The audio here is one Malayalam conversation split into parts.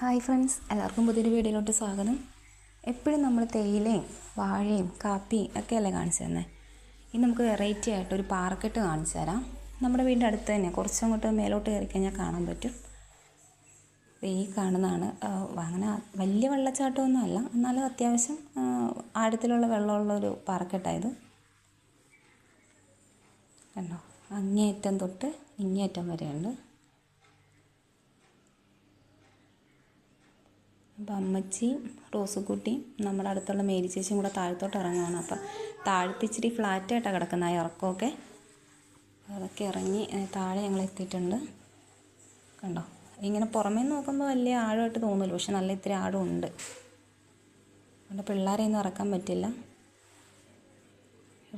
ഹായ് ഫ്രണ്ട്സ് എല്ലാവർക്കും പുതിയൊരു വീഡിയോയിലോട്ട് സ്വാഗതം. എപ്പോഴും നമ്മൾ തേയിലയും വാഴയും കാപ്പിയും ഒക്കെ അല്ലേ കാണിച്ചു തന്നെ ഇനി നമുക്ക് വെറൈറ്റി ആയിട്ട് ഒരു പാറക്കെട്ട് കാണിച്ചു തരാം. നമ്മുടെ വീടിന്റെ അടുത്ത് തന്നെ കുറച്ചങ്ങോട്ട് മേലോട്ട് കയറി കഴിഞ്ഞാൽ കാണാൻ പറ്റും. ഈ കാണുന്നതാണ്. അങ്ങനെ വലിയ വെള്ളച്ചാട്ടമൊന്നും അല്ല. എന്നാലും അത്യാവശ്യം ആഴത്തിലുള്ള വെള്ളമുള്ള ഒരു കണ്ടോ? അങ്ങേയറ്റം തൊട്ട് ഇങ്ങേയറ്റം വരെയുണ്ട്. അപ്പോൾ അമ്മച്ചിയും റോസുക്കുട്ടിയും നമ്മുടെ അടുത്തുള്ള മേരി ചേച്ചിയും കൂടെ താഴത്തോട്ട് ഇറങ്ങുകയാണ് അപ്പം താഴത്ത് ഇച്ചിരി ഫ്ലാറ്റായിട്ടാണ് കിടക്കുന്നത്. ആ ഇറക്കമൊക്കെ അതൊക്കെ ഇറങ്ങി താഴെ ഞങ്ങൾ എത്തിയിട്ടുണ്ട്. കണ്ടോ? ഇങ്ങനെ പുറമേ നോക്കുമ്പോൾ വലിയ ആഴമായിട്ട് തോന്നില്ല. പക്ഷെ നല്ല ഇത്തിരി ആഴമുണ്ട്. അതുകൊണ്ട് പിള്ളേരെ ഒന്നും ഇറക്കാൻ പറ്റില്ല.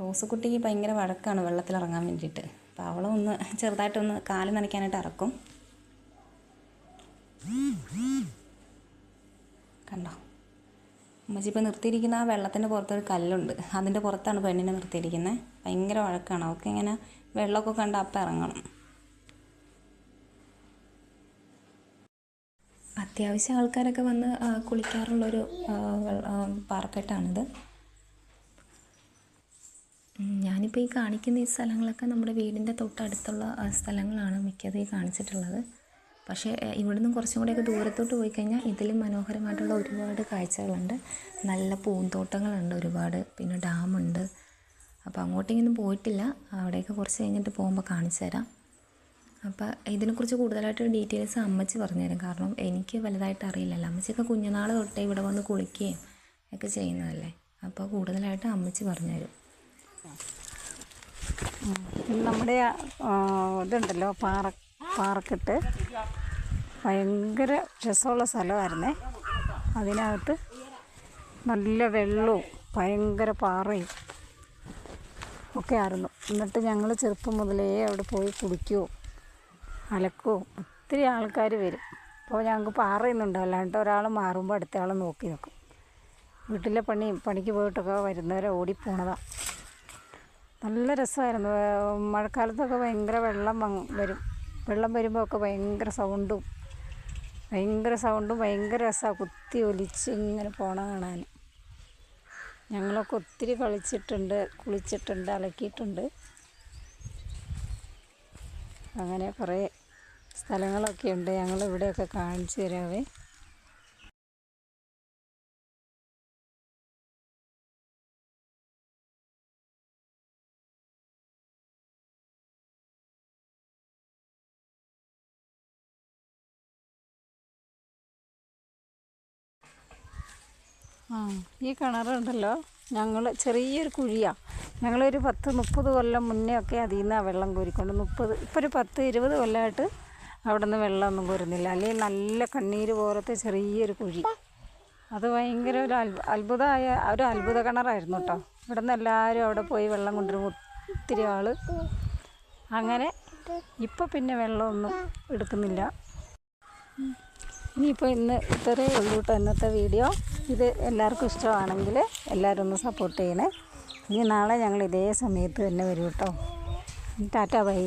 റോസുകുട്ടിക്ക് ഭയങ്കര വഴക്കാണ് വെള്ളത്തിലിറങ്ങാൻ വേണ്ടിയിട്ട്. അപ്പോൾ അവളൊന്ന് ചെറുതായിട്ടൊന്ന് കാൽ നനയ്ക്കാനായിട്ട് ഇറക്കും. കണ്ടോ? അമ്മച്ചി ഇപ്പോൾ നിർത്തിയിരിക്കുന്ന ആ വെള്ളത്തിന്റെ പുറത്തൊരു കല്ലുണ്ട്. അതിന്റെ പുറത്താണ് പെണ്ണിനെ നിർത്തിയിരിക്കുന്നത്. ഭയങ്കര വഴക്കാണ്. അവൾക്ക് ഇങ്ങനെ വെള്ളമൊക്കെ കണ്ട് അപ്പം ഇറങ്ങണം. അത്യാവശ്യം ആൾക്കാരൊക്കെ വന്ന് കുളിക്കാറുള്ളൊരു പാർക്കെട്ടാണിത് ഞാനിപ്പോൾ ഈ കാണിക്കുന്ന ഈ സ്ഥലങ്ങളൊക്കെ നമ്മുടെ വീടിന്റെ തൊട്ടടുത്തുള്ള സ്ഥലങ്ങളാണ് മിക്കതും ഈ കാണിച്ചിട്ടുള്ളത്. പക്ഷേ ഇവിടെ ഇവിടുന്ന് കുറച്ചും കൂടെയൊക്കെ ദൂരത്തോട്ട് പോയി കഴിഞ്ഞാൽ ഇതിലും മനോഹരമായിട്ടുള്ള ഒരുപാട് കാഴ്ചകളുണ്ട്. നല്ല പൂന്തോട്ടങ്ങളുണ്ട് ഒരുപാട്. പിന്നെ ഡാമുണ്ട്. അപ്പോൾ അങ്ങോട്ടേക്കൊന്നും പോയിട്ടില്ല. അവിടെയൊക്കെ കുറച്ച് കഴിഞ്ഞിട്ട് പോകുമ്പോൾ കാണിച്ചു തരാം. അപ്പോൾ ഇതിനെക്കുറിച്ച് കൂടുതലായിട്ട് ഡീറ്റെയിൽസ് അമ്മച്ചി പറഞ്ഞുതരും. കാരണം എനിക്ക് വലുതായിട്ട് അറിയില്ലല്ലോ. അമ്മച്ചിയൊക്കെ കുഞ്ഞുനാൾ തൊട്ടേ ഇവിടെ വന്ന് കുളിക്കുകയും ഒക്കെ ചെയ്യുന്നതല്ലേ? അപ്പോൾ കൂടുതലായിട്ട് അമ്മച്ചി പറഞ്ഞുതരും. നമ്മുടെ ഇതുണ്ടല്ലോ പാറ പാറക്കെട്ട്. ഭയങ്കര രസമുള്ള സ്ഥലമായിരുന്നേ. അതിനകത്ത് നല്ല വെള്ളവും ഭയങ്കര പാറയും ഒക്കെ ആയിരുന്നു. എന്നിട്ട് ഞങ്ങൾ ചെറുപ്പം മുതലേ അവിടെ പോയി കുളിക്കുകയോ അലക്കോ ഒത്തിരി ആൾക്കാർ വരും. അപ്പോൾ ഞങ്ങൾക്ക് പാറയുന്നുണ്ട്. അല്ലാണ്ട് ഒരാൾ മാറുമ്പോൾ അടുത്ത ആൾ നോക്കി നോക്കും വീട്ടിലെ പണിയും പണിക്ക് പോയിട്ടൊക്കെ വരുന്നവരെ ഓടിപ്പോണതാണ് നല്ല രസമായിരുന്നു. മഴക്കാലത്തൊക്കെ ഭയങ്കര വെള്ളം വരും. വെള്ളം വരുമ്പോൾ ഒക്കെ ഭയങ്കര സൗണ്ടും ഭയങ്കര സൗണ്ടും ഭയങ്കര രസമാണ് കുത്തി ഒലിച്ച് ഇങ്ങനെ പോണ കാണാൻ. ഞങ്ങളൊക്കെ ഒത്തിരി കളിച്ചിട്ടുണ്ട് കുളിച്ചിട്ടുണ്ട് അലക്കിയിട്ടുണ്ട്. അങ്ങനെ കുറേ സ്ഥലങ്ങളൊക്കെ ഉണ്ട് ഞങ്ങൾ ഇവിടെയൊക്കെ കാണിച്ചു തരാവേ. ആ ഈ കിണറുണ്ടല്ലോ. ഞങ്ങൾ ചെറിയൊരു കുഴിയാണ് ഞങ്ങളൊരു പത്ത് മുപ്പത് കൊല്ലം മുന്നേ ഒക്കെ അതിൽ നിന്നാണ് വെള്ളം കോരിക്കൊണ്ട് മുപ്പത് ഇപ്പോൾ ഒരു പത്ത് ഇരുപത് കൊല്ലമായിട്ട് അവിടെ നിന്ന് വെള്ളമൊന്നും കോരുന്നില്ല. അല്ലെങ്കിൽ നല്ല കണ്ണീര് പോലത്തെ ചെറിയൊരു കുഴി. അത് ഭയങ്കര ഒരു അത്ഭു അത്ഭുതമായ ഒരു അത്ഭുത കിണറായിരുന്നു കേട്ടോ ഇവിടെ നിന്ന് എല്ലാവരും അവിടെ പോയി വെള്ളം കൊണ്ടുവരും ഒത്തിരി ആൾ അങ്ങനെ ഇപ്പം പിന്നെ വെള്ളമൊന്നും എടുക്കുന്നില്ല. ഇനിയിപ്പോൾ ഇന്ന് ഇത്രയേ ഉള്ളൂ കേട്ടോ ഇന്നത്തെ വീഡിയോ. ഇത് എല്ലാവർക്കും ഇഷ്ടമാണെങ്കിൽ എല്ലാവരും ഒന്ന് സപ്പോർട്ട് ചെയ്യണേ. ഇനി നാളെ ഞങ്ങൾ ഇതേ സമയത്ത് തന്നെ വരും കേട്ടോ ടാറ്റ ബൈ.